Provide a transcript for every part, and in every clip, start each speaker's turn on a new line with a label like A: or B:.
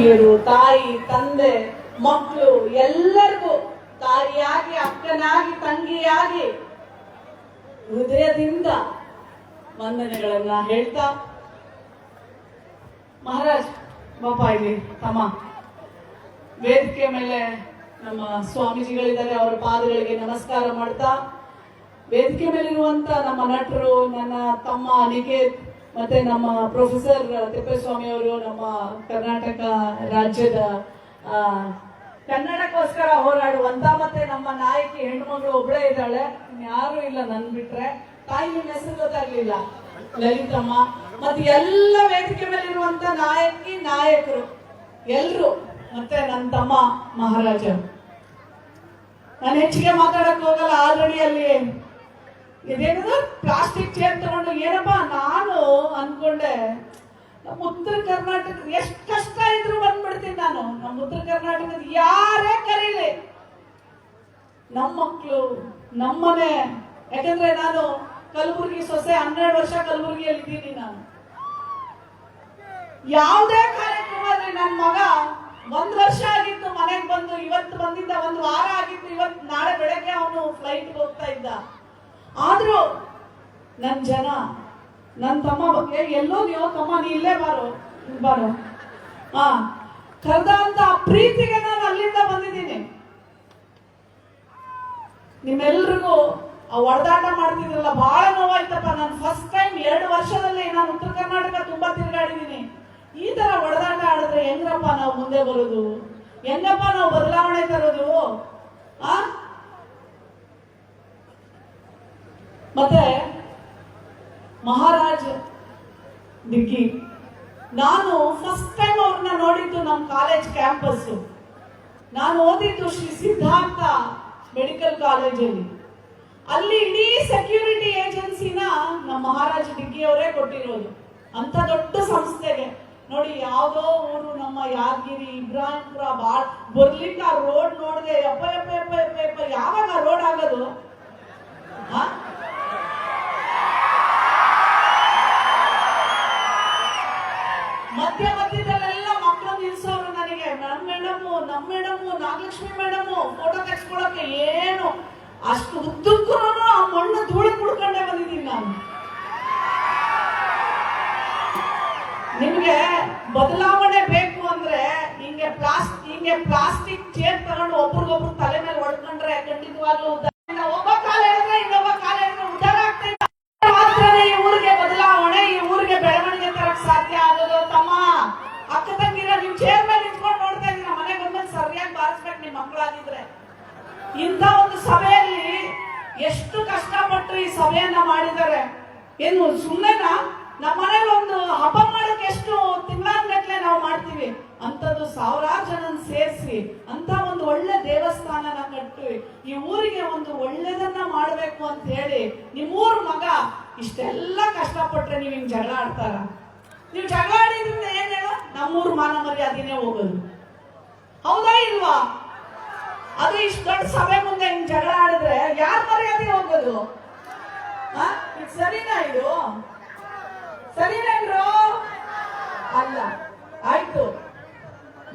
A: ಆತ್ಮೀಯರು ತಾಯಿ, ತಂದೆ ಮಕ್ಕಳು ಎಲ್ಲರಿಗೂ, ತಾಯಿಯಾಗಿ, ಅಕ್ಕನಾಗಿ, ತಂಗಿಯಾಗಿ ಹೃದಯದಿಂದ ವಂದನೆಗಳನ್ನ ಹೇಳ್ತಾ, ಮಹಾರಾಜ್ ಬಾಪ ಇಲ್ಲಿ ತಮ್ಮ ವೇದಿಕೆ ಮೇಲೆ ನಮ್ಮ ಸ್ವಾಮೀಜಿಗಳಿದ್ದಾರೆ, ಅವರ ಪಾದಗಳಿಗೆ ನಮಸ್ಕಾರ ಮಾಡ್ತಾ, ವೇದಿಕೆ ಮೇಲಿರುವಂತ ನಮ್ಮ ನಟರು, ನನ್ನ ತಮ್ಮ ಅನಿಕೇತ್ ಮತ್ತೆ ನಮ್ಮ ಪ್ರೊಫೆಸರ್ ತಿಪ್ಪೇಸ್ವಾಮಿ ಅವರು ನಮ್ಮ ಕರ್ನಾಟಕ ರಾಜ್ಯದ ಕನ್ನಡಕ್ಕೋಸ್ಕರ ಹೋರಾಡುವಂತ ಮತ್ತೆ ನಮ್ಮ ನಾಯಕಿ ಹೆಣ್ಮಗಳು ಒಬ್ಳೇ ಇದ್ದಾಳೆ. ಯಾರು ಇಲ್ಲ ನನ್ ಬಿಟ್ರೆ. ತಾಯಿ ಹೆಸರು ಗೊತ್ತಾಗ್ಲಿಲ್ಲ. ಲಲಿತಮ್ಮ. ಮತ್ತೆ ಎಲ್ಲ ವೇದಿಕೆ ಮೇಲೆ ಇರುವಂತ ನಾಯಕಿ, ನಾಯಕರು. ಎಲ್ರು. ಮತ್ತೆ ನನ್ನ ತಮ್ಮ ಮಹಾರಾಜ ನಾನು ಹೆಚ್ಚಿಗೆ ಮಾತಾಡಕ್ ಹೋಗಲ್ಲ. ಆಲ್ರೆಡಿ ಅಲ್ಲಿ ಇದೇನದು ಪ್ಲಾಸ್ಟಿಕ್ ಚೇರ್ ತಗೊಂಡು, ಏನಪ್ಪ, ನಾನು ಅನ್ಕೊಂಡೆ, ನಮ್ಮ ಉತ್ತರ ಕರ್ನಾಟಕ ಎಷ್ಟು ಕಷ್ಟ ಇದ್ರು ಬಂದ್ಬಿಡ್ತೀನಿ ನಾನು. ನಮ್ಮ ಉತ್ತರ ಕರ್ನಾಟಕದ ಯಾರೇ ಕರೀಲಿ, ನಮ್ಮ ಮಕ್ಕಳು ನಮ್ಮನೆ. ಯಾಕಂದ್ರೆ ನಾನು ಕಲಬುರಗಿ ಸೊಸೆ, ಹನ್ನೆರಡು ವರ್ಷ ಕಲಬುರಗಿಯಲ್ಲಿ ಇದ್ದೀನಿ ನಾನು. ಯಾವುದೇ ಕಾರ್ಯಕ್ರಮ ನನ್ನ ಮಗ ಒಂದ್ ವರ್ಷ ಆಗಿತ್ತು ಮನೆಗೆ ಬಂದು, ಇವತ್ತು ಬಂದಿದ್ದ, ಒಂದು ವಾರ ಆಗಿತ್ತು, ಇವತ್ತು ನಾಳೆ ಬೆಳಗ್ಗೆ ಅವನು ಫ್ಲೈಟ್ ಹೋಗ್ತಾ ಇದ್ದ. ಆದ್ರೂ ನನ್ನ ಜನ ನನ್ನ ತಮ್ಮ ಬಗ್ಗೆ ಎಲ್ಲೋಗ್ಯೋ ತಮ್ಮ, ನೀ ಇಲ್ಲೇ ಬಾರು ಬಾರು. ಹಾ ಕರೆದ ಅಂತ ಪ್ರೀತಿಗೆ ನಾನು ಅಲ್ಲಿಂದ ಬಂದಿದ್ದೀನಿ. ನಿಮ್ಮೆಲ್ರಿಗೂ ಆ ಒಡೆದಾಟ ಮಾಡ್ತಿದ್ರಲ್ಲ ಬಹಳ ನೋವಾಯ್ತಪ್ಪ. ನಾನು ಫಸ್ಟ್ ಟೈಮ್ ಎರಡು ವರ್ಷದಲ್ಲಿ ನಾನು ಉತ್ತರ ಕರ್ನಾಟಕ ತುಂಬಾ ತಿರುಗಾಡಿದ್ದೀನಿ. ಈ ತರ ಒಡೆದಾಟ ಆಡಿದ್ರೆ ಹೆಂಗ್ರಪ್ಪ ನಾವು ಮುಂದೆ ಬರೋದು? ಹೆಂಗಪ್ಪ ನಾವು ಬದಲಾವಣೆ ತರೋದು? ಆ? ಮತ್ತೆ ಮಹಾರಾಜ್ ದಿಗ್ಗಿ ನಾನು ಫಸ್ಟ್ ಟೈಮ್ ಅವ್ರನ್ನ ನೋಡಿದ್ದು ನಮ್ಮ ಕಾಲೇಜ್ ಕ್ಯಾಂಪಸ್ ನಾನು ಓದಿದ್ದು ಶ್ರೀ ಸಿದ್ಧಾರ್ಥ ಮೆಡಿಕಲ್ ಕಾಲೇಜಲ್ಲಿ ಅಲ್ಲಿ. ಇಡೀ ಸೆಕ್ಯೂರಿಟಿ ಏಜೆನ್ಸಿನ ನಮ್ಮ ಮಹಾರಾಜ್ ಡಿಗ್ಗಿ ಅವರೇ ಕೊಟ್ಟಿರೋದು. ಅಂತ ದೊಡ್ಡ ಸಂಸ್ಥೆಗೆ. ನೋಡಿ, ಯಾವ್ದೋ ಊರು ನಮ್ಮ ಯಾದಗಿರಿ, ಇಬ್ರಾಹಿಂಪುರ, ಬಾಳ್ ಬರ್ಲಿಕ್ಕೆ ಆ ರೋಡ್ ನೋಡಿದೆ ಯಪ್ಪ ಯಪ್ಪ ಯಪ್ಪ ಯಪ್ಪ ಯಾವಾಗ ರೋಡ್ ಆಗೋದು? ಪ್ಲಾಸ್ಟಿಕ್ ಚೇರ್ ತಗೊಂಡು ಒಬ್ರಿಗೊಬ್ರು ತಲೆ ಮೇಲೆ ಹೊಡ್ಕೊಂಡ್ರೆ ಖಂಡಿತವಾಗ್ಲೂ ಒಬ್ಬ ಕಾಲ ಹೇಳಿದ್ರೆ ಇನ್ನೊಬ್ಬ ಕಾಲ ಹೇಳಿದ್ರೆ ಉದ್ದಾರ ಆಗ್ತಾ ಈ ಊರಿಗೆ ಬದಲಾವಣೆ, ಈ ಊರಿಗೆ ಬೆಳವಣಿಗೆ ತರಕ್ ಸಾಧ್ಯ ಆಗೋದು ತಮ್ಮ. ಅಕ್ಕ ತಂಗಿರ ನೀವು ಚೇರ್ ಮೇಲೆ ನಿಂತ್ಕೊಂಡು ನೋಡ್ತಾ ಇದ್ದೀರಾ, ಮನೆ ಬಂದ್ಮೇಲೆ ಸರಿಯಾಗಿ ಬಾರಿಸ್ಬೇಕು ನಿಮ್ ಮಕ್ಕಳಾಗಿದ್ರೆ ಇಂಥ ಒಂದು ಸಭೆಯಲ್ಲಿ ಎಷ್ಟು ಕಷ್ಟಪಟ್ಟು ಈ ಸಭೆಯನ್ನ ಮಾಡಿದ್ದಾರೆ. ಏನು ಸುಮ್ಮನೆನಾ ನಮ್ಮ ಮನೇಲಿ ಒಂದು ಹಬ್ಬ ಮಾಡಕ್ಕೆ ಎಷ್ಟು ತಿಂಗಳಾನ್ಗಟ್ಲೆ ನಾವು ಮಾಡ್ತೀವಿ ಅಂಥದ್ದು ಸಾವಿರಾರು ಜನ ಸೇರಿಸಿ ಅಂತ ಒಂದು ಒಳ್ಳೆ ದೇವಸ್ಥಾನನ ಕಟ್ಟಿ ಈ ಊರಿಗೆ ಒಂದು ಒಳ್ಳೇದನ್ನ ಮಾಡಬೇಕು ಅಂತ ಹೇಳಿ ನಿಮ್ಮೂರ್ ಮಗ ಇಷ್ಟೆಲ್ಲ ಕಷ್ಟಪಟ್ರೆ ನೀವು ಹಿಂಗೆ ಜಗಳ ಆಡ್ತಾರ. ನೀವು ಜಗಳ ಆಡಿದ್ರಿಂದ ಏನ್ ಹೇಳ? ನಮ್ಮೂರು ಮಾನ ಮರ್ಯಾದಿನೇ ಹೋಗೋದು. ಹೌದಾ ಇಲ್ವಾ? ಅದು ಇಷ್ಟು ದೊಡ್ಡ ಸಭೆ ಮುಂದೆ ಹಿಂಗ್ ಜಗಳ ಆಡಿದ್ರೆ ಯಾರ ಮರ್ಯಾದೆ ಹೋಗೋದು? ಸರಿನಾ ಇದು? ಸರಿನೇನ್ರು ಅಲ್ಲ, ಆಯ್ತು.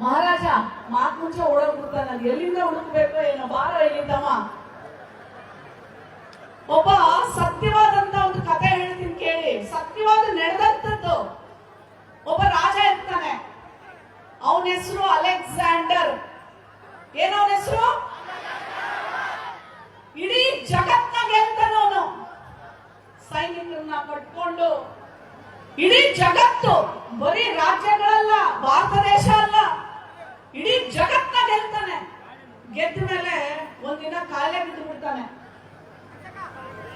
A: ಮಹಾರಾಜ, ಮಾತ್ ಮುಂಚೆ ಓಡೋಗ್ಬಿಡ್ತಾನೆ ನಾನು ಎಲ್ಲಿಂದ ಹುಡುಕ್ಬೇಕು ಏನೋ, ಬಾರ ತಮ್ಮ ಒಬ್ಬ ಸತ್ಯವಾದಂತ ಒಂದು ಕತೆ ಹೇಳ್ತೀನಿ ಕೇಳಿ ಸತ್ಯವಾದ ನಡೆದಂತದ್ದು ಒಬ್ಬ ರಾಜ ಇರ್ತಾನೆ ಅವನ ಹೆಸರು ಅಲೆಕ್ಸಾಂಡರ್ ಏನೋ ಅವನ ಹೆಸರು ಇಡೀ ಜಗತ್ನ ಗೆಲ್ತಾನವನು ಸೈನಿಕರನ್ನ ಕಟ್ಕೊಂಡು ಇಡೀ ಜಗತ್ತು. ಬರೀ ರಾಜ್ಯಗಳಲ್ಲ, ಭಾರತ ದೇಶ ಅಲ್ಲ. ಇಡೀ ಜಗತ್ತ ಗೆಲ್ತಾನೆ ಗೆದ್ದ ಮೇಲೆ ಒಂದಿನ ಕಾಯಿಲೆ ಬಿದ್ದು ಬಿಡ್ತಾನೆ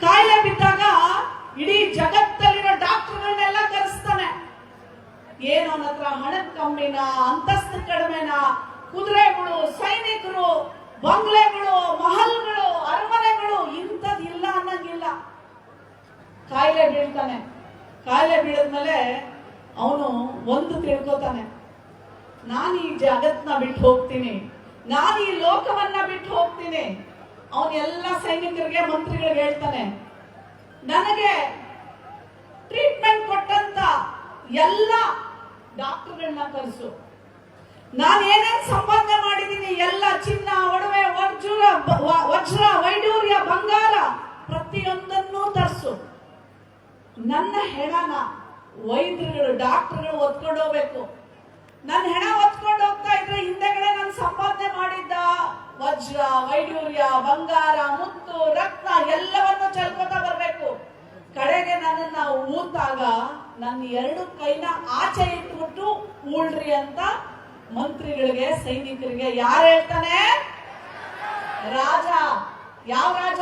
A: ಕಾಯಿಲೆ ಬಿದ್ದಾಗ ಇಡೀ ಜಗತ್ತಲ್ಲಿರೋ ಡಾಕ್ಟರ್ಗಳನ್ನೆಲ್ಲ ಕರೆಸ್ತಾನೆ. ಏನು ಅವನ ಹತ್ರ ಹಣದ ಕಮ್ಮಿನ ಅಂತಸ್ತು ಕಡಿಮೆನ, ಕುದುರೆಗಳು, ಸೈನಿಕರು, ಬಂಗ್ಲೆಗಳು, ಮಹಲ್ಗಳು, ಅರಮನೆಗಳು ಇಂಥದ್ದು ಇಲ್ಲ ಅನ್ನಂಗಿಲ್ಲ. ಕಾಯಿಲೆ ಬೀಳ್ತಾನೆ. ಕಾಯಿಲೆ ಬೀಳದ್ಮೇಲೆ ಅವನು ಒಂದು ತಿಳ್ಕೊತಾನೆ, ನಾನು ಈ ಜಗತ್ನ ಬಿಟ್ಟು ಹೋಗ್ತೀನಿ, ನಾನು ಈ ಲೋಕವನ್ನ ಬಿಟ್ಟು ಹೋಗ್ತೀನಿ. ಅವನು ಎಲ್ಲ ಸೈನಿಕರಿಗೆ, ಮಂತ್ರಿಗಳಿಗೆ ಹೇಳ್ತಾನೆ, ನನಗೆ ಟ್ರೀಟ್ಮೆಂಟ್ ಕೊಟ್ಟಂತ ಎಲ್ಲ ಡಾಕ್ಟರ್ಗಳನ್ನ ಕರೆಸು. ನಾನು ಏನೇನು ಸಂಪಾದನೆ ಮಾಡಿದ್ದೀನಿ, ಎಲ್ಲ ಚಿನ್ನ, ಒಡವೆ ವಜ್ರ ವಜ್ರ, ವೈಡೂರ್ಯ, ಬಂಗಾರ ನನ್ನ ಹೆಣನ ವೈದ್ಯರುಗಳು, ಡಾಕ್ಟರ್ಗಳು ಒತ್ಕೊಂಡು ಹೋಗ್ಬೇಕು. ನನ್ನ ಹೆಣ ಒತ್ಕೊಂಡು ಹೋಗ್ತಾ ಇದ್ರೆ ಹಿಂದೆಗಡೆ ನಾನು ಸಂಪಾದನೆ ಮಾಡಿದ್ದ ವಜ್ರ ವೈಡೂರ್ಯ ಬಂಗಾರ, ಮುತ್ತು, ರತ್ನ ಎಲ್ಲವನ್ನು ಚೆಲ್ಕೋತಾ ಬರ್ಬೇಕು. ಕಡೆಗೆ ನನ್ನನ್ನ ಊತಾಗ ನನ್ನ ಎರಡು ಕೈನ ಆಚೆ ಇಟ್ಬಿಟ್ಟು ಊಳ್ರಿ ಅಂತ ಮಂತ್ರಿಗಳಿಗೆ, ಸೈನಿಕರಿಗೆ ಯಾರು ಹೇಳ್ತಾನೆ? ರಾಜ. ಯಾವ ರಾಜ?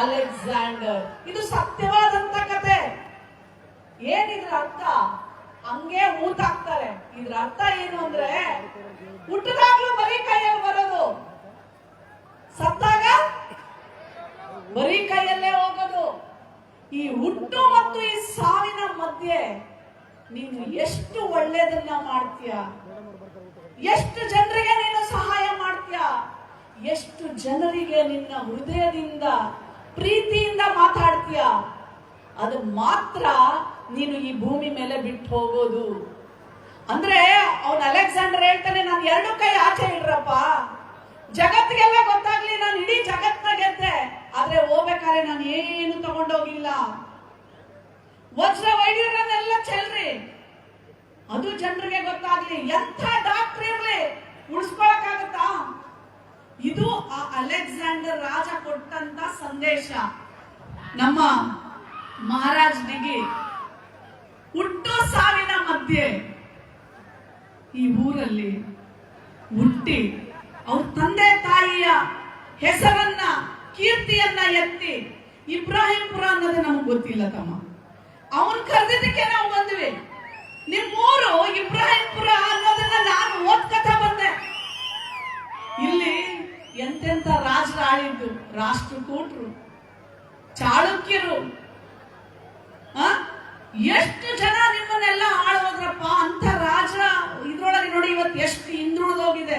A: ಅಲೆಕ್ಸಾಂಡರ್. ಇದು ಸತ್ಯವಾದಂತ ಕತೆ. ಏನಿದ್ರ ಅರ್ಥ? ಹಂಗೆ ಊತಾಕ್ತಾರೆ ಇದ್ರ ಅರ್ಥ ಏನು ಅಂದ್ರೆ, ಹುಟ್ಟದಾಗ್ಲೂ ಬರೀ ಕೈಯಲ್ಲಿ ಬರೋದು. ಸತ್ತಾಗ ಬರೀ ಕೈಯಲ್ಲೇ ಹೋಗೋದು. ಈ ಹುಟ್ಟು ಮತ್ತು ಈ ಸಾವಿನ ಮಧ್ಯೆ ನೀನು ಎಷ್ಟು ಒಳ್ಳೇದನ್ನ ಮಾಡ್ತೀಯ? ಎಷ್ಟು ಜನರಿಗೆ ನೀನು ಸಹಾಯ ಮಾಡ್ತೀಯ? ಎಷ್ಟು ಜನರಿಗೆ ನಿನ್ನ ಹೃದಯದಿಂದ ಪ್ರೀತಿಯಿಂದ ಮಾತಾಡ್ತೀಯ? ಅದು ಮಾತ್ರ ನೀನು ಈ ಭೂಮಿ ಮೇಲೆ ಬಿಟ್ಟು ಹೋಗೋದು. ಅಂದ್ರೆ ಅವನ್ ಅಲೆಕ್ಸಾಂಡರ್ ಹೇಳ್ತಾನೆ, ನಾನು ಎರಡು ಕೈ ಆಚೆ ಇಡ್ರಪ್ಪ. ಜಗತ್ತಿಗೆಲ್ಲ ಗೊತ್ತಾಗ್ಲಿ, ನಾನು ಇಡೀ ಜಗತ್ನ ಗೆದ್ದೆ ಆದ್ರೆ ಹೋಗ್ಬೇಕಾದ್ರೆ ನಾನು ಏನು ತಗೊಂಡೋಗಿಲ್ಲ. ವಜ್ರ ವೈದ್ಯರನ್ನೆಲ್ಲ ಚೆಲ್ರಿ. ಅದು ಜನರಿಗೆ ಗೊತ್ತಾಗ್ಲಿ, ಎಂಥ ಡಾಕ್ಟರ್ ಇರ್ಲಿ. ಉಳಿಸ್ಕೊಳಕ್ಕಾಗತ್ತಾ? ಇದು ಆ ಅಲೆಕ್ಸಾಂಡರ್ ರಾಜ ಕೊಟ್ಟಂತ ಸಂದೇಶ. ನಮ್ಮ ಮಹಾರಾಜನಿಗೆ ಹುಟ್ಟು ಸಾವಿನ ಮಧ್ಯೆ ಈ ಊರಲ್ಲಿ ಹುಟ್ಟಿ ಅವ್ರ ತಂದೆ ತಾಯಿಯ ಹೆಸರನ್ನ, ಕೀರ್ತಿಯನ್ನ ಎತ್ತಿ ಇಬ್ರಾಹಿಂಪುರ ಅನ್ನೋದು ನಮ್ಗೆ ಗೊತ್ತಿಲ್ಲ ತಮ್ಮ. ಅವನ್ ಕರೆದಿದ್ದಕ್ಕೆ ನಾವು ಬಂದ್ವಿ. ನಿಮ್ಮೂರು ಇಬ್ರಾಹಿಂಪುರ ಅನ್ನೋದನ್ನ ನಾನು ಓದ್ಕತಾ ಬಂದೆ. ಇಲ್ಲಿ ಎಂತೆಂತ ರಾಜರಾಳಿದ್ದು ರಾಷ್ಟ್ರಕೂಟರು, ಚಾಳುಕ್ಯರು? ಎಷ್ಟು ಜನ ನಿಮ್ಮನ್ನೆಲ್ಲ ಆಳೋದ್ರಪ್ಪ ಅಂತ ರಾಜ ಇದ್ರೊಳಗೆ ನೋಡಿ ಇವತ್ತು ಎಷ್ಟು ಹಿಂದುಳಿದೋಗಿದೆ.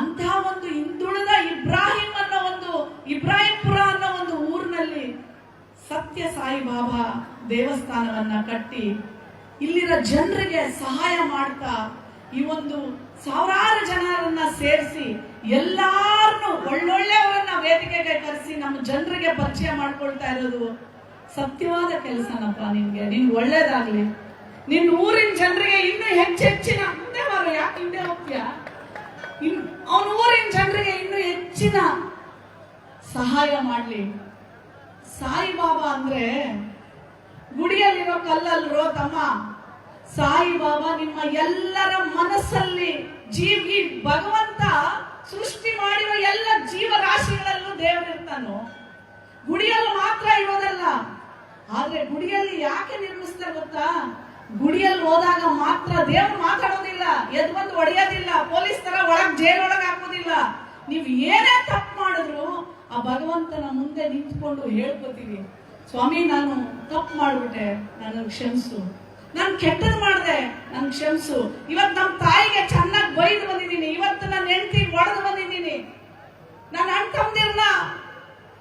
A: ಅಂತ ಒಂದು ಹಿಂದುಳಿದ ಇಬ್ರಾಹಿಂ ಅನ್ನೋ ಒಂದು, ಇಬ್ರಾಹಿಂಪುರ ಅನ್ನೋ ಒಂದು ಊರಿನಲ್ಲಿ ಸತ್ಯ ಸಾಯಿ ಬಾಬಾ ದೇವಸ್ಥಾನವನ್ನ ಕಟ್ಟಿ ಇಲ್ಲಿರೋ ಜನರಿಗೆ ಸಹಾಯ ಮಾಡ್ತಾ ಈ ಒಂದು ಸಾವಿರಾರು ಜನರನ್ನ ಸೇರಿಸಿ ಎಲ್ಲಾರನ್ನು ಒಳ್ಳೊಳ್ಳೆಯವರನ್ನ ವೇದಿಕೆಗೆ ಕರೆಸಿ ನಮ್ಮ ಜನರಿಗೆ ಪರಿಚಯ ಮಾಡ್ಕೊಳ್ತಾ ಇರೋದು ಸತ್ಯವಾದ ಕೆಲಸನಪ್ಪ ನಿನ್ಗೆ ನಿನ್ ಒಳ್ಳೇದಾಗ್ಲಿ. ನಿನ್ ಊರಿನ ಜನರಿಗೆ ಇನ್ನೂ ಹೆಚ್ಚೆಚ್ಚಿನ ಮುಂದೆ ಬರೋ ಯಾಕೆ ಹಿಂದೆ ಹೋಗ್ತೀಯ? ಇನ್ ಅವನ ಊರಿನ ಜನರಿಗೆ ಇನ್ನೂ ಹೆಚ್ಚಿನ ಸಹಾಯ ಮಾಡ್ಲಿ. ಸಾಯಿಬಾಬಾ ಅಂದ್ರೆ ಗುಡಿಯಲ್ಲಿರೋ ಕಲ್ಲಲ್ರೋ ತಮ್ಮ ಸಾಯಿಬಾಬಾ ನಿಮ್ಮ ಎಲ್ಲರ ಮನಸ್ಸಲ್ಲಿ ಜೀವಿ ಭಗವಂತ ಸೃಷ್ಟಿ ಮಾಡಿರುವ ಎಲ್ಲ ಜೀವರಾಶಿಗಳಲ್ಲೂ ದೇವರಿರ್ತಾನೋ ಗುಡಿಯಲ್ಲಿ ಮಾತ್ರ ಇರೋದಲ್ಲ. ಆದ್ರೆ ಗುಡಿಯಲ್ಲಿ ಯಾಕೆ ನಿರ್ಮಿಸ್ತಾರೆ ಗೊತ್ತಾ? ಗುಡಿಯಲ್ಲಿ ಹೋದಾಗ ಮಾತ್ರ ದೇವ್ರು ಮಾತಾಡೋದಿಲ್ಲ ಎದ್ ಬಂದು ಹೊಡೆಯೋದಿಲ್ಲ, ಪೊಲೀಸ್ ತರ ಒಳಗ್ ಜೈಲ್ ಹಾಕೋದಿಲ್ಲ. ನೀವು ಏನೇ ತಪ್ಪು ಮಾಡಿದ್ರು ಆ ಭಗವಂತನ ಮುಂದೆ ನಿಂತ್ಕೊಂಡು ಹೇಳ್ಕೊತೀವಿ. ಸ್ವಾಮಿ, ನಾನು ತಪ್ಪು ಮಾಡ್ಬಿಟ್ಟೆ ನನ್ನ ಕ್ಷಮಿಸು. ನಾನು ಕೆಟ್ಟದ್ ಮಾಡಿದೆ, ನನ್ ಕ್ಷಮಿಸು. ಇವತ್ ನಮ್ ತಾಯಿಗೆ ಚೆನ್ನಾಗಿ ಬೈದು ಬಂದಿದ್ದೀನಿ. ಇವತ್ತು ನನ್ನ ಹೆಂಡತಿ ಒಡೆದು ಬಂದಿದ್ದೀನಿ. ನನ್ನ ಅಣ್ಣ ತಮ್ಮದಿರ್ನ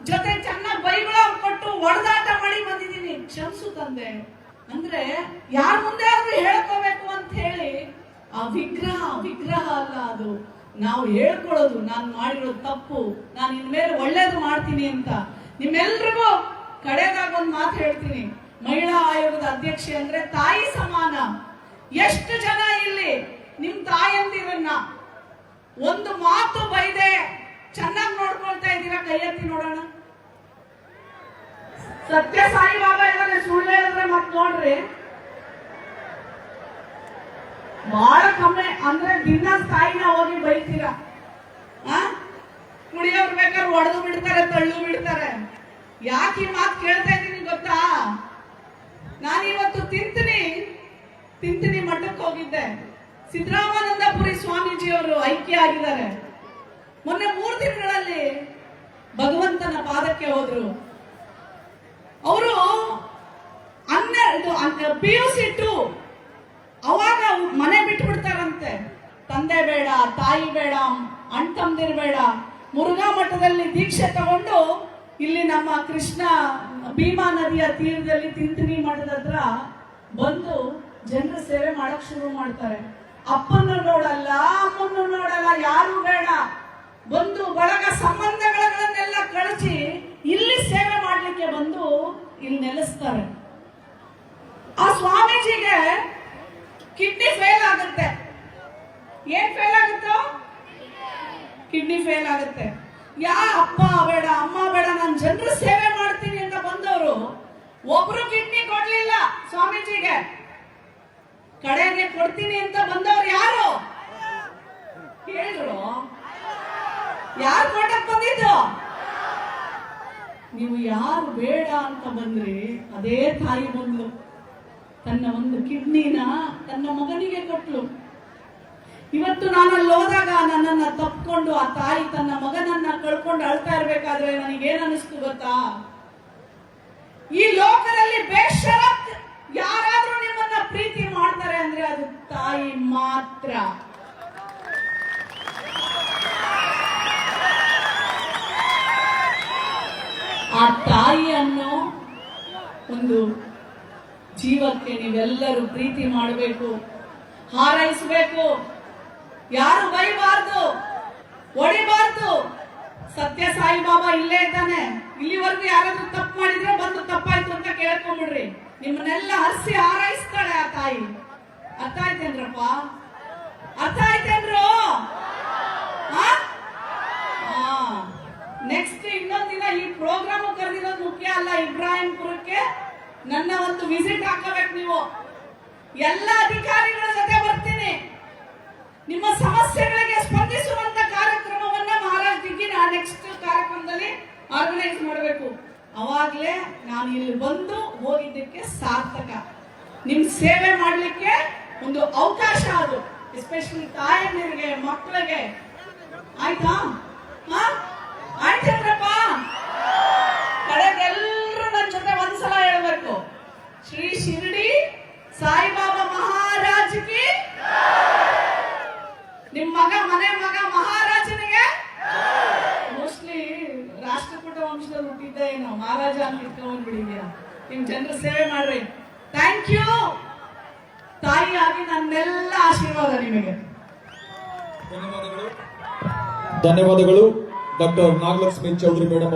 A: ಜೊತೆ ಚೆನ್ನಾಗಿ ಬೈಗಳ ಕೊಟ್ಟು ಒಡೆದಾಟ ಮಾಡಿ ಬಂದಿದ್ದೀನಿ. ಕ್ಷಮಿಸು ತಂದೆ. ಅಂದ್ರೆ ಯಾರ ಮುಂದೆ ಆದ್ರೂ ಹೇಳ್ಕೋಬೇಕು ಅಂತ ಹೇಳಿ ಆ ವಿಗ್ರಹ ವಿಗ್ರಹ ಅಲ್ಲ ಅದು. ನಾವು ಹೇಳ್ಕೊಳ್ಳೋದು ನಾನು ಮಾಡಿರೋದು ತಪ್ಪು. ನಾನು ಇನ್ಮೇಲೆ ಒಳ್ಳೇದು ಮಾಡ್ತೀನಿ ಅಂತ. ನಿಮ್ಮೆಲ್ರಿಗೂ ಕಡೆದಾಗ ಒಂದು ಮಾತು ಹೇಳ್ತೀನಿ. ಮಹಿಳಾ ಆಯೋಗದ ಅಧ್ಯಕ್ಷೆ ಅಂದ್ರೆ ತಾಯಿ ಸಮಾನ. ಎಷ್ಟು ಜನ ಇಲ್ಲಿ ನಿಮ್ ತಾಯಂದಿರನ್ನ ಒಂದು ಮಾತು ಬೈದೆ ಚೆನ್ನಾಗಿ ನೋಡ್ಕೊಳ್ತಾ ಇದ್ದೀರಾ ಕೈ ಎತ್ತಿ ನೋಡೋಣ? ಸತ್ಯ ಸಾಯಿ ಬಾಬಾ ಇದ್ದಾರೆ ಸುಳ್ಳು ಹೇಳಿದ್ರೆ ಮತ್ ನೋಡ್ರಿ. ಬಹಳ ಕಮ್ಮಿ ಅಂದ್ರೆ ದಿನ ತಾಯಿನ ಹೋಗಿ ಬೈತೀರಾ? ಕುಡಿಯೋರ್ ಬೇಕಾದ್ರೆ ಒಡೆದು ಬಿಡ್ತಾರೆ, ತಳ್ಳು ಬಿಡ್ತಾರೆ. ಯಾಕೆ ಈ ಮಾತು ಕೇಳ್ತಾ ಇದ್ದೀನಿ ಗೊತ್ತಾ? ನಾನಿವತ್ತು ತಿಂತೀನಿ ತಿಂತೀನಿ ಮಠಕ್ಕೆ ಹೋಗಿದ್ದೆ. ಸಿದ್ದರಾಮಾನಂದಪುರಿ ಸ್ವಾಮೀಜಿಯವರು ಐಕ್ಯ ಆಗಿದ್ದಾರೆ ಮೊನ್ನೆ ಮೂರು ದಿನಗಳಲ್ಲಿ ಭಗವಂತನ ಪಾದಕ್ಕೆ ಹೋದ್ರು. ಅವರು ಪಿ ಯು ಸಿ ಟು ಅವಾಗ ಮನೆ ಬಿಟ್ಟು ಬಿಡ್ತಾರಂತೆ ತಂದೆ ಬೇಡ, ತಾಯಿ ಬೇಡ, ಅಣ್ಣ ತಂದಿರ್ಬೇಡ ಬೇಡ. ಮುರುಘಾ ಮಠದಲ್ಲಿ ದೀಕ್ಷೆ ತಗೊಂಡು ಇಲ್ಲಿ ನಮ್ಮ ಕೃಷ್ಣ ಭೀಮಾ ನದಿಯ ತೀರದಲ್ಲಿ ತಿಂತಿನಿ ಮಠದತ್ರ ಬಂದು ಜನರ ಸೇವೆ ಮಾಡಕ್ ಶುರು ಮಾಡ್ತಾರೆ. ಅಪ್ಪನ ನೋಡಲ್ಲ ಅಮ್ಮನ್ನು ನೋಡಲ್ಲ ಯಾರು ಬೇಡ. ಬಂದು ಬಳಗ ಸಂಬಂಧಗಳನ್ನೆಲ್ಲ ಕಳಚಿ ಇಲ್ಲಿ ಸೇವೆ ಮಾಡಲಿಕ್ಕೆ ಬಂದು ಇಲ್ಲಿ ನೆಲೆಸ್ತಾರೆ. ಆ ಸ್ವಾಮೀಜಿಗೆ ಕಿಡ್ನಿ ಫೇಲ್ ಆಗುತ್ತೆ. ಏನ್ ಫೇಲ್ ಆಗುತ್ತೋ? ಕಿಡ್ನಿ ಫೇಲ್ ಆಗುತ್ತೆ. ಯಾ ಅಪ್ಪ ಬೇಡ, ಅಮ್ಮ ಬೇಡ, ನಾನು ಜನರ ಸೇವೆ ಮಾಡ್ತೀನಿ ಅಂತ ಬಂದವರು ಒಬ್ರು ಕಿಡ್ನಿ ಕೊಡ್ಲಿಲ್ಲ ಸ್ವಾಮೀಜಿಗೆ. ಕಡೆಗೆ ಕೊಡ್ತೀನಿ ಅಂತ ಬಂದವ್ರು ಯಾರು? ಹೇಳಿದ್ರು ಯಾರು ಕೊಟ್ಟಕ್ ಬಂದಿದ್ದು? ನೀವು ಯಾರು ಬೇಡ ಅಂತ ಬಂದ್ರಿ ಅದೇ ತಾಯಿ ಬಂದ್ಲು. ತನ್ನ ಒಂದು ಕಿಡ್ನಿನ ತನ್ನ ಮಗನಿಗೆ ಕೊಟ್ಲು. ಇವತ್ತು ನಾನು ಅಲ್ಲಿ ಹೋದಾಗ ನನ್ನನ್ನ ತಪ್ಕೊಂಡು ಆ ತಾಯಿ ತನ್ನ ಮಗನನ್ನ ಕಳ್ಕೊಂಡು ಅಳ್ತಾ ಇರ್ಬೇಕಾದ್ರೆ ನನಗೇನ್ ಅನಿಸ್ತು ಗೊತ್ತಾ? ಈ ಲೋಕದಲ್ಲಿ ಬೇಷರತ್ ಯಾರಾದ್ರೂ ನಿಮ್ಮನ್ನ ಪ್ರೀತಿ ಮಾಡ್ತಾರೆ ಅಂದ್ರೆ ಅದು ತಾಯಿ ಮಾತ್ರ. ಆ ತಾಯಿಯನ್ನು ಒಂದು ಜೀವಕ್ಕೆ ನೀವೆಲ್ಲರೂ ಪ್ರೀತಿ ಮಾಡಬೇಕು, ಹಾರೈಸಬೇಕು ಯಾರು ಬೈಬಾರ್ದು ಹೊಡಿಬಾರ್ದು. ಸತ್ಯ ಸಾಯಿಬಾಬಾ ಇಲ್ಲೇ ಇದ್ದಾನೆ. ಇಲ್ಲಿವರೆಗೂ ಯಾರಾದ್ರೂ ತಪ್ಪು ಮಾಡಿದ್ರೆ ಬಂದು ತಪ್ಪಾಯ್ತು ಅಂತ ಕೇಳ್ಕೊಂಡ್ಬಿಡ್ರಿ ನಿಮ್ಮನ್ನೆಲ್ಲ ಹರಿಸಿ ಹಾರೈಸ್ತಾಳೆ ಆ ತಾಯಿ. ಅರ್ಥ ಆಯ್ತೇನ್ರಪ್ಪ ಅರ್ಥ ಆಯ್ತೇನ್ರು ನೆಕ್ಸ್ಟ್ ಇನ್ನೊಂದ್ ದಿನ ಈ ಪ್ರೋಗ್ರಾಮ್ ಕರೆದಿರೋದು ಮುಖ್ಯ ಅಲ್ಲ ಇಬ್ರಾಹಿಂಪುರಕ್ಕೆ. ನನ್ನ ಒಂದು ವಿಸಿಟ್ ಹಾಕಬೇಕು ನೀವು. ಎಲ್ಲ ಅಧಿಕಾರಿಗಳ ಜೊತೆ ಬರ್ತೀನಿ. ನಿಮ್ಮ ಸಮಸ್ಯೆಗಳಿಗೆ ಸ್ಪಂದಿಸುವಂತ ಕಾರ್ಯಕ್ರಮವನ್ನ ಮಹಾರಾಜ್ ದಿಗ್ಗಿ ನಾ ನೆಕ್ಸ್ಟ್ ಕಾರ್ಯಕ್ರಮದಲ್ಲಿ ಆರ್ಗನೈಸ್ ಮಾಡಬೇಕು. ಅವಾಗ್ಲೇ ನಾನು ಇಲ್ಲಿ ಬಂದು ಹೋಗಿದ್ದಕ್ಕೆ ಸಾರ್ಥಕ. ನಿಮ್ ಸೇವೆ ಮಾಡಲಿಕ್ಕೆ ಒಂದು ಅವಕಾಶ ಅದು ಎಸ್ಪೆಷಲಿ ತಾಯಂದಿರಿಗೆ, ಮಕ್ಕಳಿಗೆ. ಆಯ್ತಾ? ಆಯ್ತಂದ್ರಪ್ಪ ಕಡೆಗೆಲ್ಲರೂ ನನ್ನ ಜೊತೆ ಒಂದ್ಸಲ ಹೇಳಬೇಕು. ಶ್ರೀ ಶಿರಡಿ ಸಾಯಿಬಾಬಾ ಮಹಾರಾಜ್ಗೆ ಮನೆ ಮಗ ಮಹಾರಾಜನಿಗೆ? ಮೋಸ್ಟ್ಲಿ ರಾಷ್ಟ್ರಕೂಟ ವಂಶದಲ್ಲಿ ಹುಟ್ಟಿದ್ದ ಏನೋ? ಮಹಾರಾಜ ಅಂತ ಇಟ್ಕೊಂಡ್ಬಿಟ್ಟಿದ್ಯಾ ನಿಮ್ ಜನರ ಸೇವೆ ಮಾಡ್ರಿ. ಥ್ಯಾಂಕ್ ಯು ತಾಯಿಯಾಗಿ ನನ್ನೆಲ್ಲ ಆಶೀರ್ವಾದ ನಿಮಗೆ.
B: ಧನ್ಯವಾದಗಳು. ಧನ್ಯವಾದಗಳು. Doctor Nagalakshmi Chaudhary madam